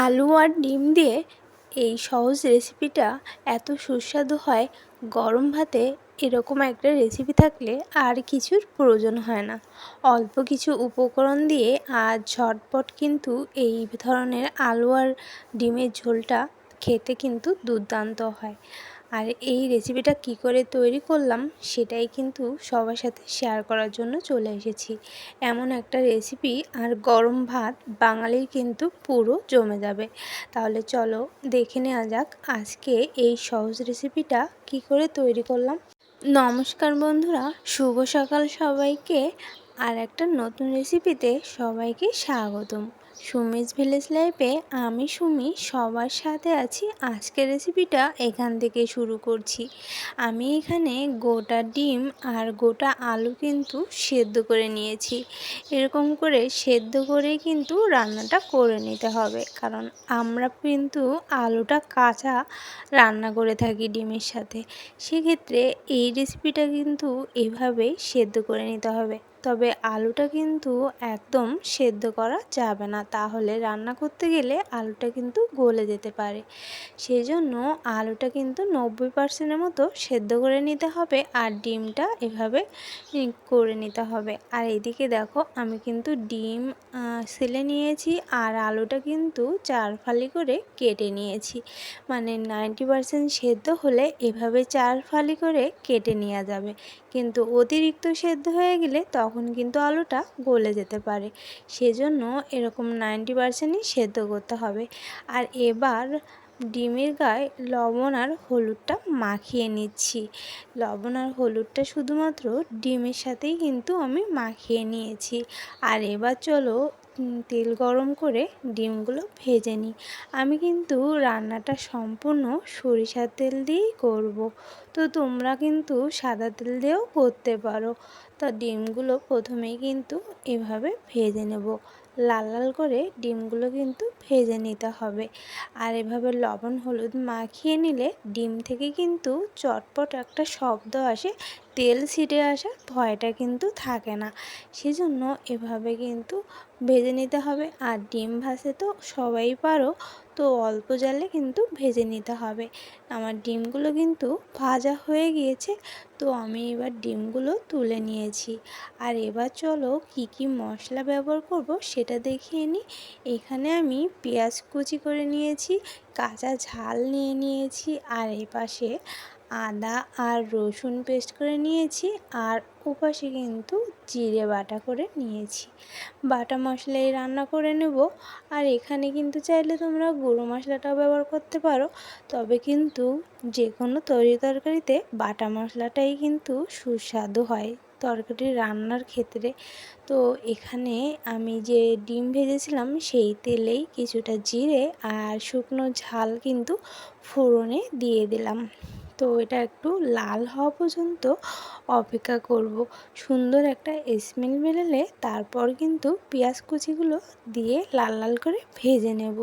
আলু আর ডিম দিয়ে এই সহজ রেসিপিটা এত সুস্বাদু হয়, গরম ভাতে এরকম একটা রেসিপি থাকলে আর কিছুর প্রয়োজন হয় না। অল্প কিছু উপকরণ দিয়ে আর ঝটপট কিন্তু এই ধরনের আলু আর ডিমের ঝোলটা খেতে কিন্তু দুর্দান্ত হয়। আর এই রেসিপিটা কি করে তৈরি করলাম, সেটাই কিন্তু সবার সাথে শেয়ার করার জন্য চলে এসেছি। এমন একটা রেসিপি আর গরম ভাত বাঙালির কিন্তু পুরো জমে যাবে। তাহলে চলো দেখে নেওয়া যাক আজকে এই সহজ রেসিপিটা কি করে তৈরি করলাম। নমস্কার বন্ধুরা, শুভ সকাল সবাইকে। আর একটা নতুন রেসিপিতে সবাইকে স্বাগতম। সুমিস ভিলেজ লাইফে আমি সুমি সবার সাথে আছি। আজকের রেসিপিটা এখান থেকে শুরু করছি। আমি এখানে গোটা ডিম আর গোটা আলু কিন্তু সেদ্ধ করে নিয়েছি। এরকম করে সেদ্ধ করে কিন্তু রান্নাটা করে নিতে হবে। কারণ আমরা কিন্তু আলুটা কাঁচা রান্না করে থাকি ডিমের সাথে। সেক্ষেত্রে এই রেসিপিটা কিন্তু এভাবেই সেদ্ধ করে নিতে হবে। তবে আলুটা কিন্তু একদম সেদ্ধ করা যাবে না। তাহলে রান্না করতে গেলে আলুটা কিন্তু গলে যেতে পারে। সেই জন্য আলুটা কিন্তু নব্বই পার্সেন্টের মতো সেদ্ধ করে নিতে হবে আর ডিমটা এভাবে করে নিতে হবে। আর এদিকে দেখো আমি কিন্তু ডিম সেলে নিয়েছি আর আলুটা কিন্তু চার ফালি করে কেটে নিয়েছি। মানে নাইনটি পার্সেন্ট সেদ্ধ হলে এভাবে চার ফালি করে কেটে নেওয়া যাবে। কিন্তু অতিরিক্ত সেদ্ধ হয়ে গেলে তখন কিন্তু আলুটা গলে যেতে পারে। সেজন্য এরকম নাইনটি পারসেন্টই সেদ্ধ করতে হবে। আর এবার ডিমের গায়ে লবণ আর হলুদটা মাখিয়ে নিচ্ছি। লবণ আর হলুদটা শুধুমাত্র ডিমের সাথেই কিন্তু আমি মাখিয়ে নিয়েছি। আর এবার চলো তেল গরম করে ডিমগুলো ভেজে নিই। আমি কিন্তু রান্নাটা সম্পূর্ণ সরিষার তেল দিয়েই করব। তো তোমরা কিন্তু সাদা তেল দিয়েও করতে পারো। তা ডিমগুলো প্রথমেই কিন্তু এভাবে ভেজে নেব। লাল লাল করে ডিমগুলো কিন্তু ভেজে নিতে হবে। আর এভাবে লবণ, হলুদ মাখিয়ে নিলে ডিম থেকে কিন্তু চটপট একটা শব্দ আসে, তেল ছিটে আসার ভয়টা কিন্তু থাকে না। সেজন্য এভাবে কিন্তু ভেজে নিতে হবে। আর ডিম ভাসে তো সবাই পারো তো অল্প জালে কিন্তু ভেজে নিতে হবে। আমার ডিমগুলো কিন্তু ভাজা হয়ে গিয়েছে, তো আমি এবার ডিমগুলো তুলে নিয়েছি। আর এবার চলো কি কি মশলা ব্যবহার করব সেটা দেখিয়ে নিই। এখানে আমি পেঁয়াজ কুচি করে নিয়েছি, কাঁচা ঝাল নিয়ে নিয়েছি, আর এপাশে পাশে আদা আর রসুন পেস্ট করে নিয়েছি আর ওপাশে কিন্তু জিরে বাটা করে নিয়েছি। বাটা মশলাই রান্না করে নেব। আর এখানে কিন্তু চাইলে তোমরা গুঁড়ো মশলাটাও ব্যবহার করতে পারো। তবে কিন্তু যে কোনো তরি তরকারিতে বাটা মশলাটাই কিন্তু সুস্বাদু হয় তরকারি রান্নার ক্ষেত্রে। তো এখানে আমি যে ডিম ভেজেছিলাম সেই তেলেই কিছুটা জিরে আর শুকনো ঝাল কিন্তু ফোড়নে দিয়ে দিলাম। তো এটা একটু লাল হওয়া পর্যন্ত অপেক্ষা করব। সুন্দর একটা স্মেল বেরোলে তারপর কিন্তু পেঁয়াজ কুচিগুলো দিয়ে লাল লাল করে ভেজে নেব।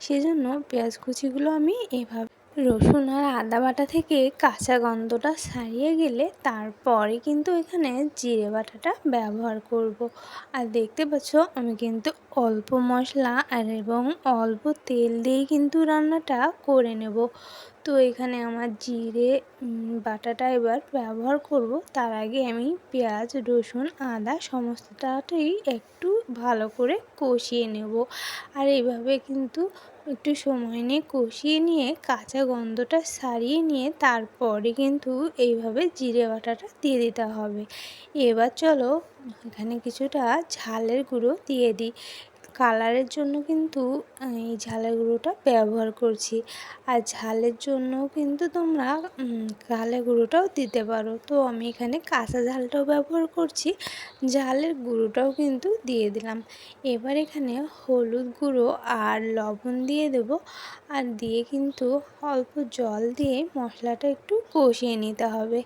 সেজন্য পেঁয়াজ কুচিগুলো আমি এভাবে রসুন আর আদা বাটা থেকে কাঁচা গন্ধটা সারিয়ে গেলে তারপরে কিন্তু এখানে জিরে বাটাটা ব্যবহার করব। আর দেখতে পাচ্ছ, আমি কিন্তু অল্প মশলা আর এবং অল্প তেল দিয়ে কিন্তু রান্নাটা করে নেব। তো এখানে আমার জিরে বাটাটা এবার ব্যবহার করব। তার আগে আমি পেঁয়াজ, রসুন, আদা সমস্তটাই একটু ভালো করে কষিয়ে নেব। আর এইভাবে কিন্তু একটু সময় নিয়ে কষিয়ে নিয়ে কাঁচা গন্ধটা সারিয়ে নিয়ে তারপরে কিন্তু এইভাবে জিরে বাটাটা দিয়ে দিতে হবে। এবার চলো এখানে কিছুটা ঝালের গুঁড়ো দিয়ে দিই। কালারের জন্য কিন্তু এই ঝালের গুঁড়োটা ব্যবহার করছি। আর ঝালের জন্য কিন্তু তোমরা ঝালের গুঁড়োটাও দিতে পারো। তো আমি এখানে কাঁচা ঝালটাও ব্যবহার করছি, ঝালের গুঁড়োটাও কিন্তু দিয়ে দিলাম। এবার এখানে হলুদ গুঁড়ো আর লবণ দিয়ে দেব। আর দিয়ে কিন্তু অল্প জল দিয়ে মশলাটা একটু কষিয়ে নিতে হবে।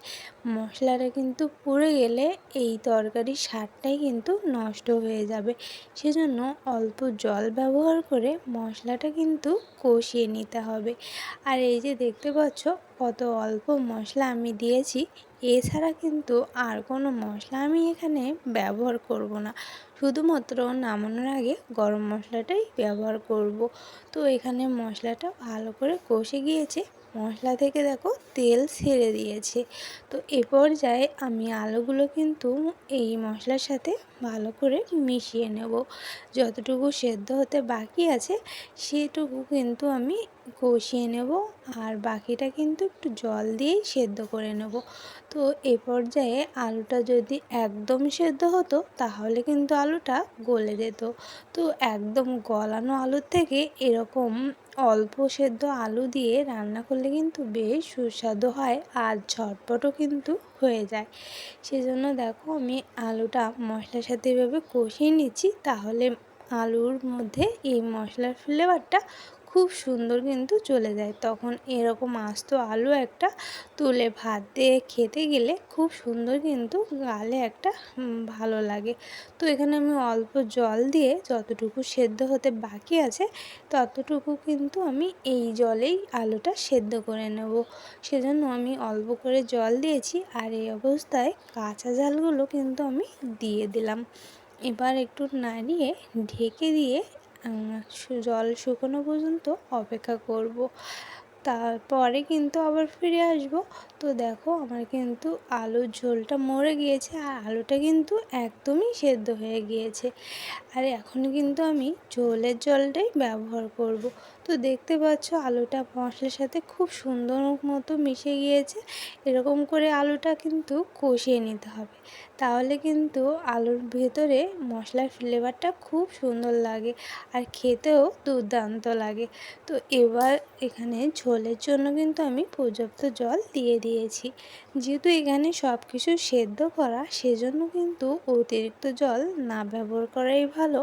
মশলাটা কিন্তু পুড়ে গেলে এই তরকারির স্বাদটাই কিন্তু নষ্ট হয়ে যাবে। সেজন্য অল্প জল ব্যবহার করে মশলাটা কিন্তু কষিয়ে নিতে হবে। আর এই যে দেখতে পাচ্ছ, কত অল্প মশলা আমি দিয়েছি। এছাড়া কিন্তু আর কোনো মশলা আমি এখানে ব্যবহার করব না। শুধুমাত্র নামানোর আগে গরম মশলাটাই ব্যবহার করব। তো এখানে মশলাটা ভালো করে কষে গিয়েছে। মশলা থেকে দেখো তেল ছেড়ে দিয়েছে। তো এ পর্যায়ে আমি আলুগুলো কিন্তু এই মশলার সাথে ভালো করে মিশিয়ে নেব। যতটুকু সেদ্ধ হতে বাকি আছে, সেটুকু কিন্তু আমি কষিয়ে নেব আর বাকিটা কিন্তু একটু জল দিয়েই সেদ্ধ করে নেব। তো এ পর্যায়ে আলুটা যদি একদম সেদ্ধ হতো, তাহলে কিন্তু আলুটা গলে যেত। তো একদম গলানো আলুর থেকে এরকম অল্প সেদ্ধ আলু দিয়ে রান্না করলে কিন্তু বেশ সুস্বাদু হয় আর ঝটপটও কিন্তু হয়ে যায়। সেজন্য দেখো আমি আলুটা মশলার সাথে এভাবে কষিয়ে নিচ্ছি। তাহলে আলুর মধ্যে এই মশলার ফ্লেভারটা খুব সুন্দর কিন্তু চলে যায়। তখন এরকম আস্ত আলু একটা তুলে ভাত দিয়ে খেতে গেলে খুব সুন্দর কিন্তু গালে একটা ভালো লাগে। তো এখানে আমি অল্প জল দিয়ে যতটুকু সেদ্ধ হতে বাকি আছে, ততটুকু কিন্তু আমি এই জলেই আলুটা সেদ্ধ করে নেব। সেজন্য আমি অল্প করে জল দিয়েছি আর এই অবস্থায় কাঁচা জালগুলো কিন্তু আমি দিয়ে দিলাম। এবার একটু নাড়িয়ে ঢেকে দিয়ে জল শুকনো পর্যন্ত অপেক্ষা করব। তারপরে কিন্তু আবার ফিরে আসব। তো দেখো, আমার কিন্তু আলুর ঝোলটা মরে গিয়েছে আর আলুটা কিন্তু একদমই সেদ্ধ হয়ে গিয়েছে। আর এখন কিন্তু আমি ঝোলের জলটাই ব্যবহার করব। তো দেখতে পাচ্ছ আলুটা মশলার সাথে খুব সুন্দর মতো মিশে গিয়েছে। এরকম করে আলুটা কিন্তু কষিয়ে নিতে হবে। তাহলে কিন্তু আলুর ভেতরে মশলার ফ্লেভারটা খুব সুন্দর লাগে আর খেতেও দুর্দান্ত লাগে। তো এবার এখানে ঝোলের জন্য কিন্তু আমি পর্যাপ্ত জল দিয়ে দিয়েছি। যেহেতু এখানে সব কিছু সেদ্ধ করা, সেজন্য কিন্তু অতিরিক্ত জল না ব্যবহার করাই ভালো।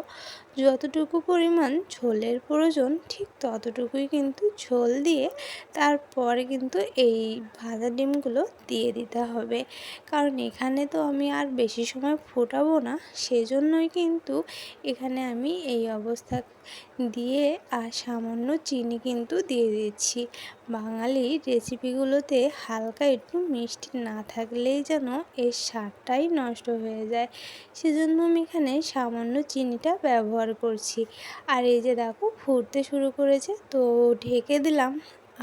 যতটুকু পরিমাণ ঝোলের প্রয়োজন ঠিক ততটুকুই কিন্তু ঝোল দিয়ে তারপরে কিন্তু এই ভাজা ডিমগুলো দিয়ে দিতে হবে। কারণ এখানে তো আমি আর বেশি সময় ফোটাবো না, সেজন্যই কিন্তু এখানে আমি এই অবস্থা দিয়ে আর সামান্য চিনি কিন্তু দিয়ে দিচ্ছি। বাঙালি রেসিপিগুলোতে হালকা একটু মিষ্টি না থাকলেই যেন এর স্বাদটাই নষ্ট হয়ে যায়। সেজন্য আমি এখানে সামান্য চিনিটা ব্যবহার করছি। আর এই যে দেখো, ফুটতে শুরু করেছে, তো ঢেকে দিলাম।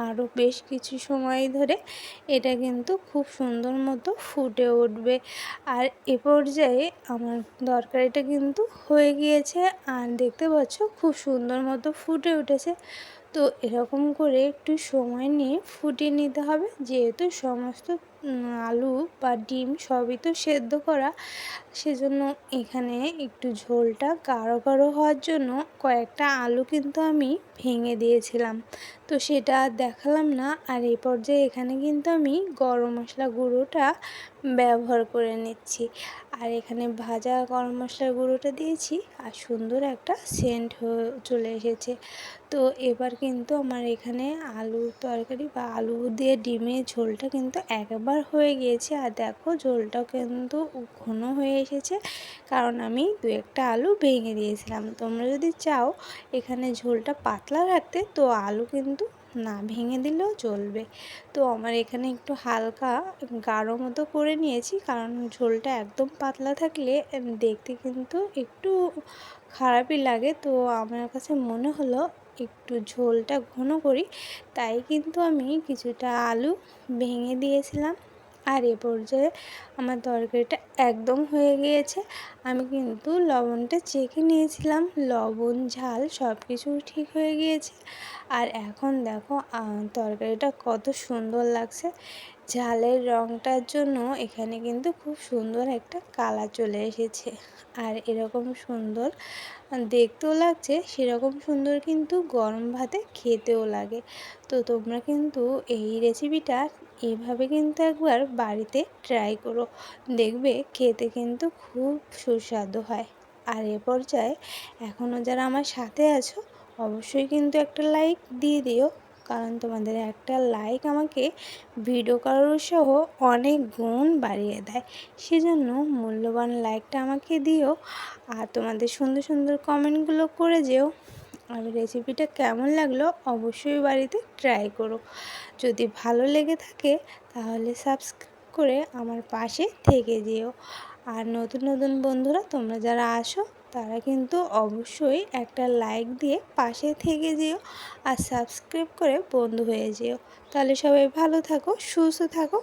আরও বেশ কিছু সময় ধরে এটা কিন্তু খুব সুন্দর মতো ফুটে উঠবে। আর এ পর্যায়ে আমার তরকারিটা কিন্তু হয়ে গিয়েছে, আর দেখতে পাচ্ছ খুব সুন্দর মতো ফুটে উঠেছে। তো এরকম করে একটু সময় নিয়ে ফুটিয়ে নিতে হবে যেহেতু সমস্ত আলু বা ডিম সবই তো সেদ্ধ করা। সেজন্য এখানে একটু ঝোলটা গাঢ় গাঢ় হওয়ার জন্য কয়েকটা আলু কিন্তু আমি ভেঙে দিয়েছিলাম। তো সেটা দেখালাম না। আর এই পর্যায়ে এখানে কিন্তু আমি গরম মশলা গুঁড়োটা ব্যবহার করে নিচ্ছি। আর এখানে ভাজা গরম মশলার গুঁড়োটা দিয়েছি আর সুন্দর একটা সেন্ট হয়ে চলে এসেছে। তো এবার কিন্তু আমার এখানে আলু তরকারি বা আলু দিয়ে ডিমের ঝোলটা কিন্তু একবার হয়ে গিয়েছে। আর দেখো, ঝোলটাও কিন্তু ঘন হয়ে এসেছে। কারণ আমি দু একটা আলু ভেঙে দিয়েছিলাম। তোমরা যদি চাও এখানে ঝোলটা পাতলা রাখতে, তো আলু কিন্তু না ভেঙে দিলেও চলবে। তো আমার এখানে একটু হালকা গাঢ় মতো করে নিয়েছি। কারণ ঝোলটা একদম পাতলা থাকলে দেখতে কিন্তু একটু খারাপই লাগে। তো আমার কাছে মনে হলো একটু ঝোলটা ঘন করি। তাই কিন্তু আমি কিছুটা আলু ভেঙে দিয়েছিলাম। আর এ পর্যায়ে আমার তরকারিটা একদম হয়ে গিয়েছে। আমি কিন্তু লবণটা চেখে নিয়েছিলাম। লবণ, ঝাল সব কিছু ঠিক হয়ে গিয়েছে। আর এখন দেখো তরকারিটা কত সুন্দর লাগছে। ঝালের রঙটার জন্য এখানে কিন্তু খুব সুন্দর একটা কালার চলে এসেছে। আর এরকম সুন্দর, দেখতেও লাগছে, সেরকম সুন্দর কিন্তু গরম ভাতে খেতেও লাগে। তো তোমরা কিন্তু এই রেসিপিটা এভাবে কিন্তু একবার বাড়িতে ট্রাই করো। দেখবে খেতে কিন্তু খুব সুস্বাদু হয়। আর এ পর্যায়ে এখনও যারা আমার সাথে আছো, অবশ্যই কিন্তু একটা লাইক দিয়ে দিও। কারণ তোমাদের একটা লাইক আমাকে ভিডিও করার সহ অনেক গুণ বাড়িয়ে দেয়। সেজন্য মূল্যবান লাইকটা আমাকে দিও। আর তোমাদের সুন্দর সুন্দর কমেন্টগুলো করে যেও। আর রেসিপিটা কেমন লাগল অবশ্যই বাড়িতে ট্রাই করো। যদি ভালো লেগে থাকে তাহলে সাবস্ক্রাইব করে আমার পাশে থেকে যেও। আর নতুন নতুন বন্ধুরা তোমরা যারা আসো তারা কিন্তু অবশ্যই একটা লাইক দিয়ে পাশে থেকে যেও আর সাবস্ক্রাইব করে বন্ধু হয়ে যেও। তাহলে সবাই ভালো থাকো, সুস্থ থাকো